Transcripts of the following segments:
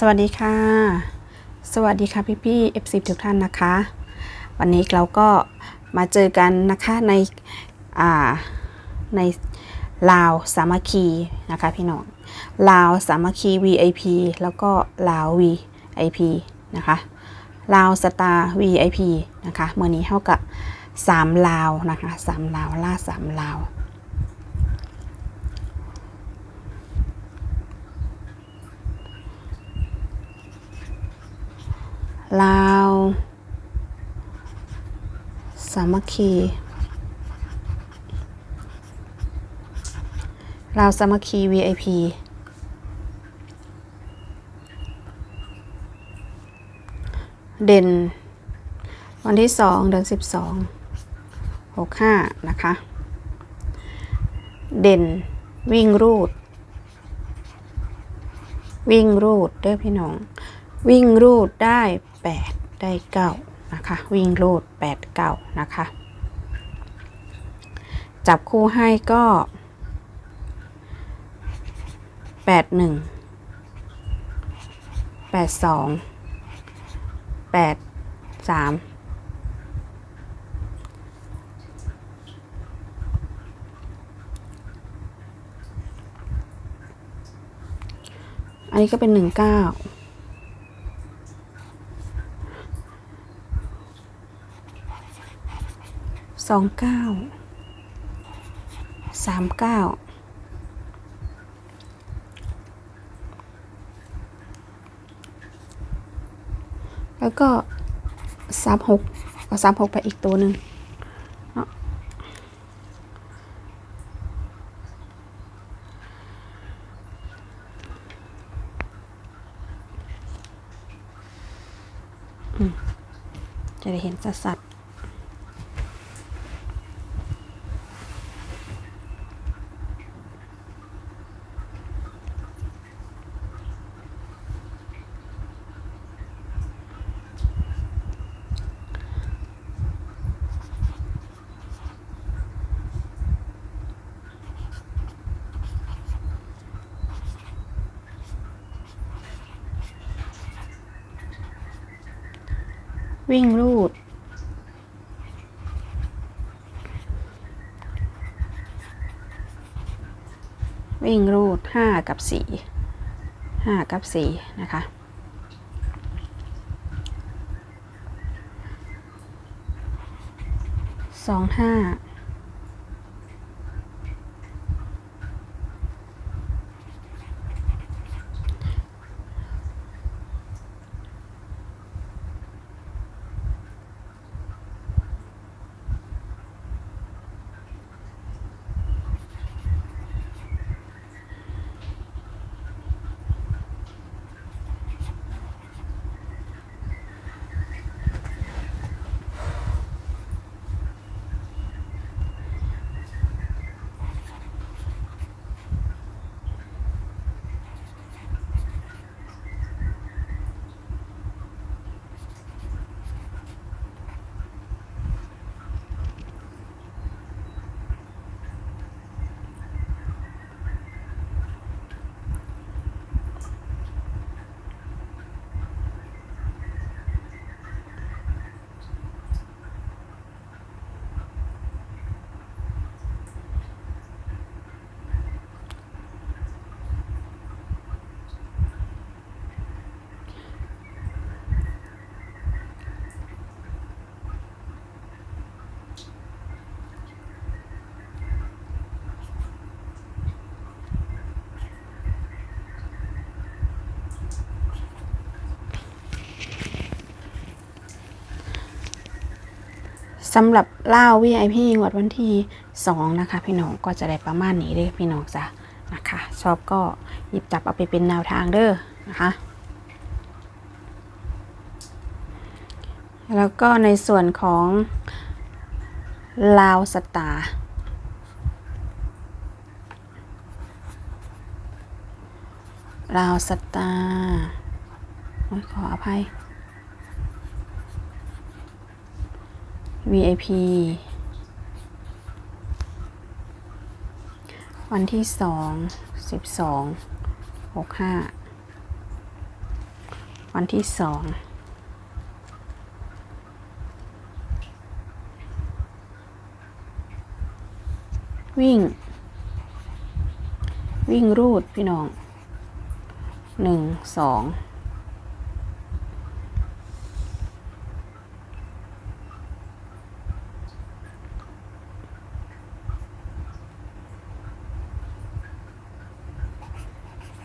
สวัสดีค่ะ สวัสดีค่ะพี่พี่ๆ F10 ทุกท่านนะคะ วันนี้เราก็มาเจอกันนะคะในอ่าในลาวสามัคคีนะคะพี่น้องลาวสามัคคี VIP แล้วก็ลาว VIP นะคะลาวสตาร์ VIP นะคะเมื่อนี้เท่ากับ3ลาวนะคะ3ลาวล่า3ลาวลาว ลาว สามัคคี ลาวสามัคคี VIP เด่น วันที่สองเดือนสิบสองหกห้านะคะ เด่นวิ่งรูด วิ่งรูดเด้อพี่น้อง วิ่งรูดได้ 8 ได้ 9 นะคะ วิ่งรูด 8 9 นะคะ จับคู่ให้ก็ 8 1 8 2 8 3 อันนี้ก็เป็น 1 9 สองเก้าสามเก้าแล้วก็สามหกเอาสามหกไปอีกตัวหนึ่งจะได้เห็นสัดๆ วิ่งรูด วิ่งรูดห้ากับสี่ห้ากับสี่นะคะ สองห้า สำหรับเล่า VIP งวดวันที่ 2 นะคะ พี่น้องก็จะได้ประมาณนี้เลยพี่น้องจ้ะนะคะ ชอบก็หยิบจับเอาไปเป็นแนวทางเด้อนะคะแล้วก็ในส่วนของลาวสตาร์ลาวสตาร์ขออภัย VIP วันที่สองสิบสองหกห้าวันที่สองวิ่ง วิ่งรูดพี่น้องหนึ่งสอง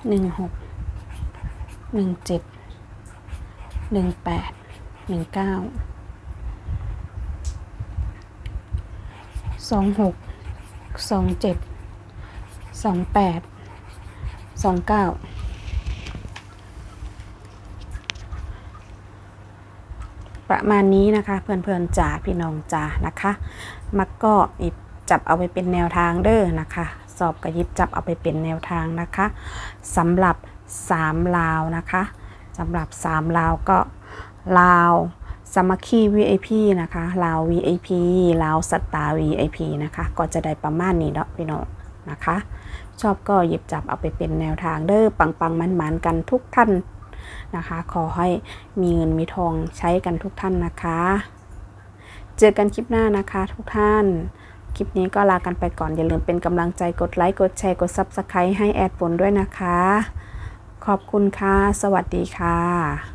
หนึ่งหกหนึ่งเจ็ดหนึ่งแปดหนึ่งเก้าสองหกสองเจ็ดสองแปดสองเก้าประมาณนี้นะคะ เพื่อนๆจ๋าพี่น้องจ๋านะคะ มักก็จับเอาไปเป็นแนวทางเด้อนะคะ สอบกับหยิบจับเอาไปเป็นแนวทางนะคะสำหรับ 3 ลาวนะคะสำหรับ 3 ลาวก็ลาวสามัคคี VIP นะคะลาว VIP ลาวสตาร์ VIP นะคะ ก็จะได้ประมาณนี้เนาะพี่น้องนะคะ ชอบก็หยิบจับเอาไปเป็นแนวทางเด้อปังปังมันมันๆกันทุกท่านนะคะ ขอให้มีเงินมีทองใช้กันทุกท่านนะคะ เจอกันคลิปหน้านะคะทุกท่าน คลิปนี้ก็ลากันไปก่อน อย่าลืมเป็นกำลังใจกดไลค์ กดแชร์ กด Subscribe ให้แอดฝนด้วยนะคะ ขอบคุณค่ะ สวัสดีค่ะ